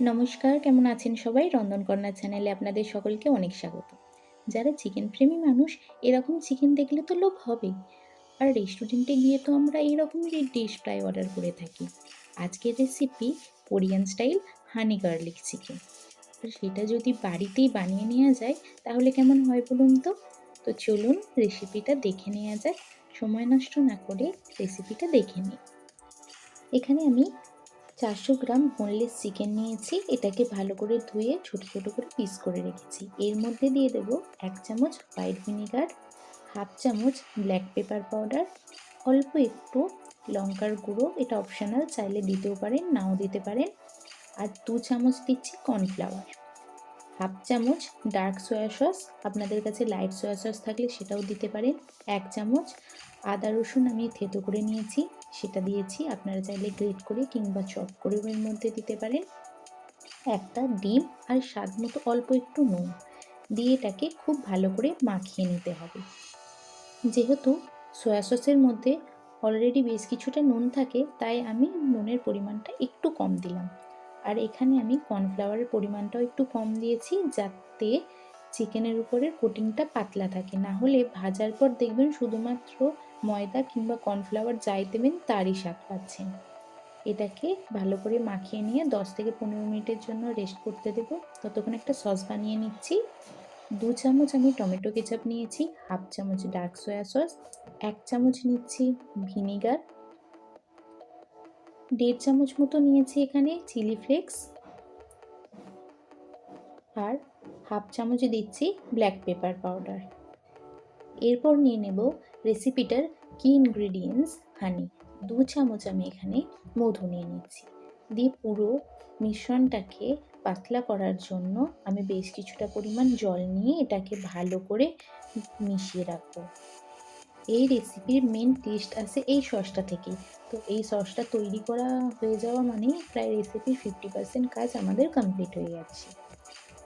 নমস্কার, কেমন আছেন সবাই? রন্ধনকন্যা চ্যানেলে আপনাদের সকলকে অনেক স্বাগত। যারা চিকেন প্রেমী মানুষ, এরকম চিকেন দেখলে তো লোভ হবেই। আর রেস্টুরেন্টে গিয়ে তো আমরা এইরকমই ডিশ প্রায় অর্ডার করে থাকি। আজকের recipe Korean style honey garlic chicken আর সেটা যদি বাড়িতেই বানিয়ে নেওয়া যায়, তাহলে কেমন হয় বলুন তো? তো চলুন রেসিপিটা দেখে নেওয়া যাক। সময় নষ্ট না করে রেসিপিটা দেখে নিই। এখানে আমি চারশো গ্রাম বোনলেস চিকেন নিয়েছি। এটাকে ভালো করে ধুয়ে ছোট ছোট করে পিস করে রেখেছি। এর মধ্যে দিয়ে দেবো এক চামচ হোয়াইট ভিনিগার হাফ চামচ ব্ল্যাক পেপার পাউডার অল্প একটু লঙ্কার গুঁড়ো। এটা অপশনাল চাইলে দিতেও পারেন, নাও দিতে পারেন। আর দু চামচ দিচ্ছি কর্নফ্লাওয়ার হাফ চামচ ডার্ক সয়া সস আপনাদের কাছে লাইট সয়া সস থাকলে সেটাও দিতে পারেন। এক চামচ আদা রসুন আমি থেতো করে নিয়েছি। সেটা দিয়েছি। আপনারা চাইলে গ্রেট করে কিংবা চপ করে এর মধ্যে দিতে পারেন। একটা ডিম আর স্বাদ মতো অল্প একটু নুন দিয়ে এটাকে খুব ভালো করে মাখিয়ে নিতে হবে। যেহেতু সয়া সসের মধ্যে অলরেডি বেশ কিছুটা নুন থাকে, তাই আমি নুনের পরিমাণটা একটু কম দিলাম। আর এখানে আমি কর্নফ্লাওয়ারের পরিমাণটাও একটু কম দিয়েছি যাতে চিকেনের উপরের কোটিংটা পাতলা থাকে। না হলে ভাজার পর দেখবেন শুধুমাত্র ময়দা কিংবা কর্নফ্লাওয়ার যাই দেবেন, তারই স্বাদ পাচ্ছেন। এটাকে ভালো করে মাখিয়ে নিয়ে দশ থেকে পনেরো মিনিটের জন্য রেস্ট করতে দেবো। ততক্ষণ একটা সস বানিয়ে নিচ্ছি। দু চামচ আমি টমেটো কেচাপ নিয়েছি হাফ চামচ ডার্ক সয়া সস এক চামচ নিচ্ছি ভিনিগার দেড় চামচ মতো নিয়েছি এখানে চিলি ফ্লেক্স আর হাফ চামচ দিচ্ছি ব্ল্যাক পেপার পাউডার এরপর নিয়ে নেব রেসিপিটার কি ইনগ্রিডিয়েন্টস হানি দু চামচ আমি এখানে মধু নিয়ে নিচ্ছি। দিয়ে পুরো মিশ্রণটাকে পাতলা করার জন্য আমি বেশ কিছুটা পরিমাণ জল নিয়ে এটাকে ভালো করে মিশিয়ে রাখব। এই রেসিপির মেন টেস্ট আসে এই সসটা থেকেই তো এই সসটা তৈরি করা হয়ে যাওয়া মানে প্রায় রেসিপির ফিফটি পার্সেন্ট কাজ আমাদের কমপ্লিট হয়ে যাচ্ছে।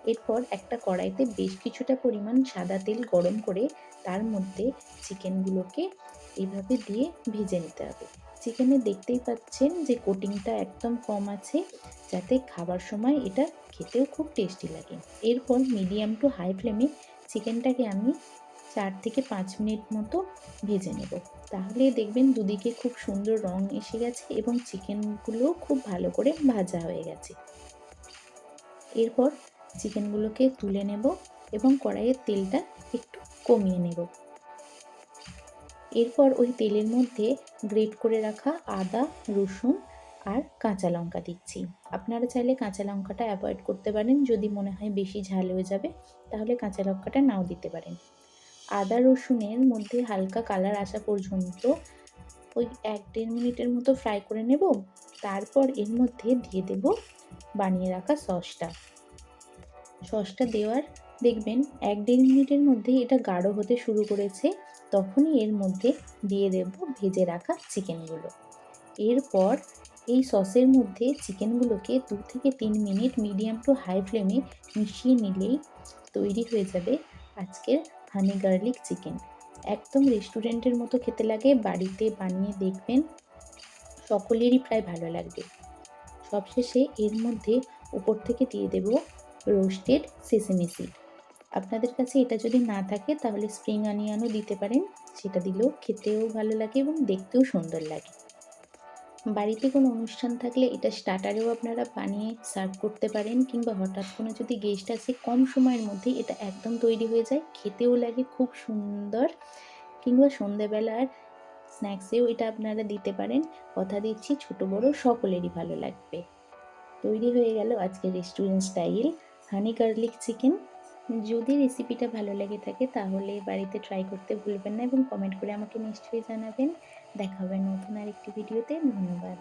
এরপর একটা কড়াইতে বেশ কিছুটা পরিমাণ সাদা তেল গরম করে তার মধ্যে চিকেনগুলোকে এভাবে দিয়ে ভেজে নিতে হবে। চিকেনে দেখতেই পাচ্ছেন যে কোটিংটা একদম কম আছে, যাতে খাবার সময় এটা খেতেও খুব টেস্টি লাগে। এরপর মিডিয়াম টু হাই ফ্লেমে চিকেনটাকে আমি চার থেকে পাঁচ মিনিট মতো ভেজে নেব। তাহলে দেখবেন দুদিকে খুব সুন্দর রং এসে গেছে এবং চিকেনগুলো খুব ভালো করে ভাজা হয়ে গেছে। এরপর চিকেনগুলোকে তুলে নেব এবং কড়াইয়ের তেলটা একটু কমিয়ে নেব। এরপর ওই তেলের মধ্যে গ্রেট করে রাখা আদা, রসুন আর কাঁচা লঙ্কা দিচ্ছি। আপনারা চাইলে কাঁচা লঙ্কাটা অ্যাভয়েড করতে পারেন, যদি মনে হয় বেশি ঝাল হয়ে যাবে, তাহলে কাঁচা লঙ্কাটা নাও দিতে পারেন। আদা, রসুনের মধ্যে হালকা কালার আসা পর্যন্ত ওই এক দেড় মিনিটের মতো ফ্রাই করে নেব। তারপর এর মধ্যে দিয়ে দেব বানিয়ে রাখা সসটা। সসটা দেওয়ার, দেখবেন এক দেড় মিনিটের মধ্যেই এটা গাঢ় হতে শুরু করেছে, তখনই এর মধ্যে দিয়ে দেব ভেজে রাখা চিকেনগুলো। এরপর এই সসের মধ্যে চিকেনগুলোকে দু থেকে তিন মিনিট মিডিয়াম টু হাই ফ্লেমে মিশিয়ে নিলেই তৈরি হয়ে যাবে আজকের হানি গার্লিক চিকেন একদম রেস্টুরেন্টের মতো খেতে লাগে, বাড়িতে বানিয়ে দেখবেন সকলেরই প্রায় ভালো লাগবে। সবশেষে এর মধ্যে উপর থেকে দিয়ে দেব রোস্টেড সেসেমি সিড আপনাদের কাছে এটা যদি না থাকে, তাহলে স্প্রিং অনিয়নও দিতে পারেন। সেটা দিলেও খেতেও ভালো লাগে এবং দেখতেও সুন্দর লাগে। বাড়িতে কোনো অনুষ্ঠান থাকলে এটা স্টার্টারেও আপনারা বানিয়ে সার্ভ করতে পারেন কিংবা হঠাৎ কোনো যদি গেস্ট আসে, কম সময়ের মধ্যে এটা একদম তৈরি হয়ে যায়। খেতেও লাগে, খুব সুন্দর। কিংবা সন্ধেবেলার স্ন্যাক্সেও এটা আপনারা দিতে পারেন। কথা দিচ্ছি, ছোটো বড়ো সকলেরই ভালো লাগবে। তৈরি হয়ে গেল আজকে restaurant style honey garlic chicken যদি রেসিপিটা ভালো লেগে থাকে, তাহলে বাড়িতে ট্রাই করতে ভুলবেন না এবং কমেন্ট করে আমাকে নিশ্চয়ই জানাবেন। দেখা হবে নতুন আর একটি ভিডিওতে ধন্যবাদ।